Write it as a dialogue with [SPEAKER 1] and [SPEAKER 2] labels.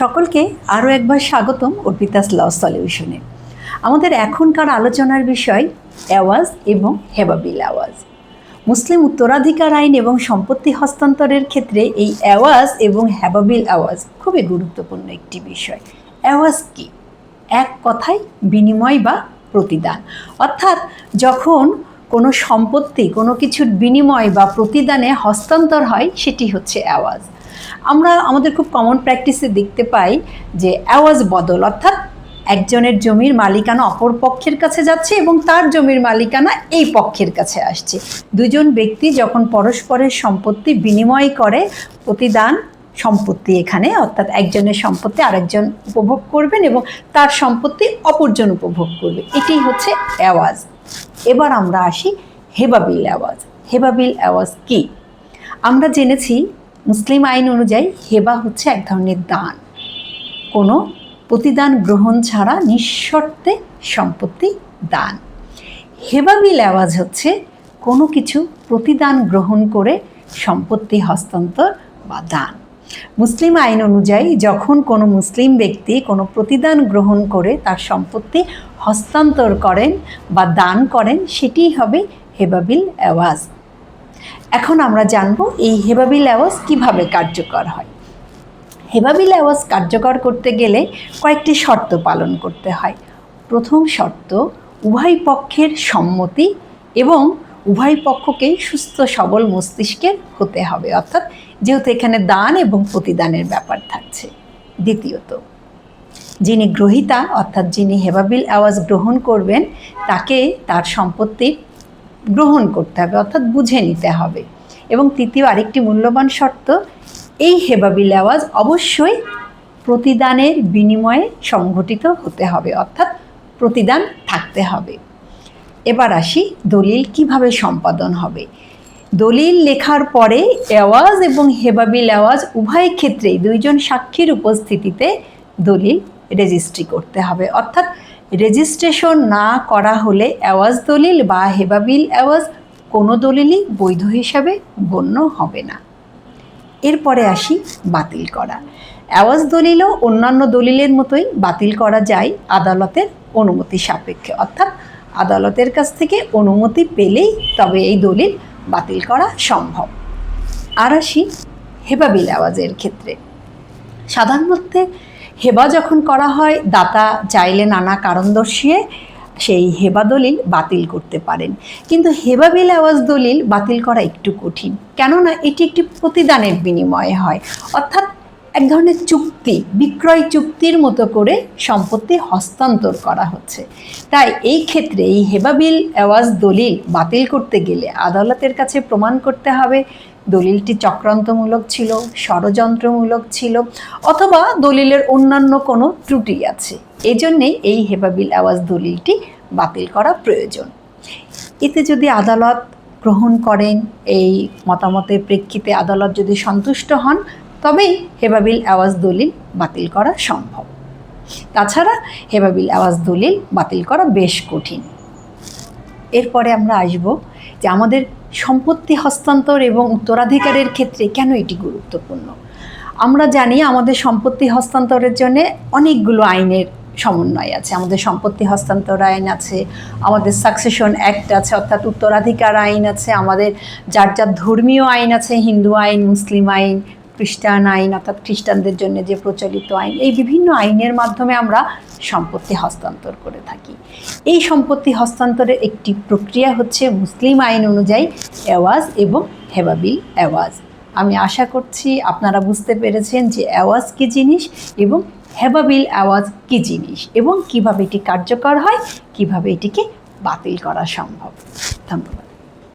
[SPEAKER 1] সকলকে আরও একবার স্বাগতম অর্পিতাস ল সলিউশনে আমাদের এখনকার আলোচনার বিষয় অ্যাওয়াজ এবং হেবাবিল আওয়াজ মুসলিম উত্তরাধিকার আইন এবং সম্পত্তি হস্তান্তরের ক্ষেত্রে এই অ্যাওয়াজ এবং হ্যাবাবিল আওয়াজ খুবই গুরুত্বপূর্ণ একটি বিষয়। অ্যাওয়াজ কি? এক কথায় বিনিময় বা প্রতিদান। অর্থাৎ যখন কোনো সম্পত্তি, কোনো কিছুর বিনিময় বা প্রতিদানে হস্তান্তর হয়, সেটি হচ্ছে অ্যাওয়াজ আমরা আমাদের খুব কমন প্র্যাকটিসে দেখতে পাই যে অ্যাওয়াজ বদল, অর্থাৎ একজনের জমির মালিকানা অপর পক্ষের কাছে যাচ্ছে এবং তার জমির মালিকানা এই পক্ষের কাছে আসছে। দুজন ব্যক্তি যখন পরস্পরের সম্পত্তি বিনিময় করে, প্রতিদান সম্পত্তি এখানে, অর্থাৎ একজনের সম্পত্তি আরেকজন উপভোগ করবেন এবং তার সম্পত্তি অপরজন উপভোগ করবে। এটাই হচ্ছে অ্যাওয়াজ এবার আমরা আসি হেবাবিল আওয়াজ। হেবাবিল অ্যাওয়াজ কি? আমরা জেনেছি মুসলিম আইন অনুযায়ী হেবা হচ্ছে এক ধরনের দান। কোনো প্রতিদান গ্রহণ ছাড়া নিঃশর্তে সম্পত্তি দান। হেবাবিল আওয়াজ হচ্ছে কোনো কিছু প্রতিদান গ্রহণ করে সম্পত্তি হস্তান্তর বা দান। মুসলিম আইন অনুযায়ী যখন কোনো মুসলিম ব্যক্তি কোনো প্রতিদান গ্রহণ করে তার সম্পত্তি হস্তান্তর করেন বা দান করেন, সেটিই হবে হেবাবিল আওয়াজ। এখন আমরা জানব এই হেবাবিল আওয়াজ কীভাবে কার্যকর হয়। হেবাবিল আওয়াজ কার্যকর করতে গেলে কয়েকটি শর্ত পালন করতে হয়। প্রথম শর্ত, উভয় পক্ষের সম্মতি এবং উভয় পক্ষকেই সুস্থ সবল মস্তিষ্কের হতে হবে। অর্থাৎ যেহেতু এখানে দান এবং প্রতিদানের ব্যাপার থাকছে। দ্বিতীয়ত, যিনি গ্রহিতা, অর্থাৎ যিনি হেবাবিল আওয়াজ গ্রহণ করবেন, তাকে তার সম্পত্তি গ্রহণ করতে হবে, অর্থাৎ বুঝে নিতে হবে। এবং তৃতীয় আরেকটি মূল্যবান শর্ত, এই হেবাবিল আওয়াজ অবশ্যই প্রতিদানের বিনিময়ে সংঘটিত হতে হবে, অর্থাৎ প্রতিদান থাকতে হবে। এবার আসি দলিল কীভাবে সম্পাদন হবে। দলিল লেখার পরে আওয়াজ এবং হেবাবিল আওয়াজ উভয় ক্ষেত্রেই দুইজন সাক্ষীর উপস্থিতিতে দলিল রেজিস্ট্রি করতে হবে, অর্থাৎ রেজিস্ট্রেশন না করা হলে অ্যাওয়াজ দলিল বা হেবাবিল আওয়াজ কোনো দলিলই বৈধ হিসাবে গণ্য হবে না। এরপরে আসি বাতিল করা। অ্যাওয়াজ দলিলও অন্যান্য দলিলের মতোই বাতিল করা যায় আদালতের অনুমতি সাপেক্ষে। অর্থাৎ আদালতের কাছ থেকে অনুমতি পেলেই তবে এই দলিল বাতিল করা সম্ভব। আর আসি হেবাবিল আওয়াজের ক্ষেত্রে। সাধারণত হেবা যখন করা হয়, দাতা চাইলে নানা কারণ দর্শিয়ে সেই হেবা দলিল বাতিল করতে পারেন। কিন্তু হেবা বিল আওয়াজ দলিল বাতিল করা একটু কঠিন। কেননা এটি একটি প্রতিদানের বিনিময়ে হয়। অর্থাৎ এক ধরনের চুক্তি, বিক্রয় চুক্তির মতো করে সম্পত্তি হস্তান্তর করা হচ্ছে। তাই এই ক্ষেত্রে এই হেবাবিল অ্যাওয়াজ দলিল বাতিল করতে গেলে আদালতের কাছে প্রমাণ করতে হবে। দলিলটি চক্রান্তমূলক ছিল, ষড়যন্ত্রমূলক ছিল, অথবা দলিলের অন্যান্য কোনো ত্রুটি আছে। এজন্যেই এই হেবাবিল আওয়াজ দলিলটি বাতিল করা প্রয়োজন। এতে যদি আদালত গ্রহণ করেন, এই মতামতের প্রেক্ষিতে আদালত যদি সন্তুষ্ট হন তবেই হেবাবিল আওয়াজ দলিল বাতিল করা সম্ভব। তাছাড়া হেবাবিল আওয়াজ দলিল বাতিল করা বেশ কঠিন। এরপরে আমরা আসব যে আমাদের সম্পত্তি হস্তান্তর এবং উত্তরাধিকারের ক্ষেত্রে কেন এটি গুরুত্বপূর্ণ। আমরা জানি আমাদের সম্পত্তি হস্তান্তরের জন্য অনেকগুলো আইনের সমন্বয় আছে। আমাদের সম্পত্তি হস্তান্তর আইন আছে, আমাদের সাকসেশন অ্যাক্ট আছে, অর্থাৎ উত্তরাধিকার আইন আছে, আমাদের যার যার ধর্মীয় আইন আছে, হিন্দু আইন, মুসলিম আইন খ্রিস্টান আইন অর্থাৎ খ্রিস্টানদের জন্য যে প্রচলিত আইন, এই বিভিন্ন আইনের মাধ্যমে আমরা সম্পত্তি হস্তান্তর করে থাকি। এই সম্পত্তি হস্তান্তরের একটি প্রক্রিয়া হচ্ছে মুসলিম আইন অনুযায়ী অ্যাওয়াজ এবং হেবাবিল অ্যাওয়াজ। আমি আশা করছি আপনারা বুঝতে পেরেছেন যে অ্যাওয়াজ কী জিনিস এবং হেবাবিল অ্যাওয়াজ কী জিনিস এবং কীভাবে এটি কার্যকর হয়, কীভাবে এটিকে বাতিল করা সম্ভব। ধন্যবাদ।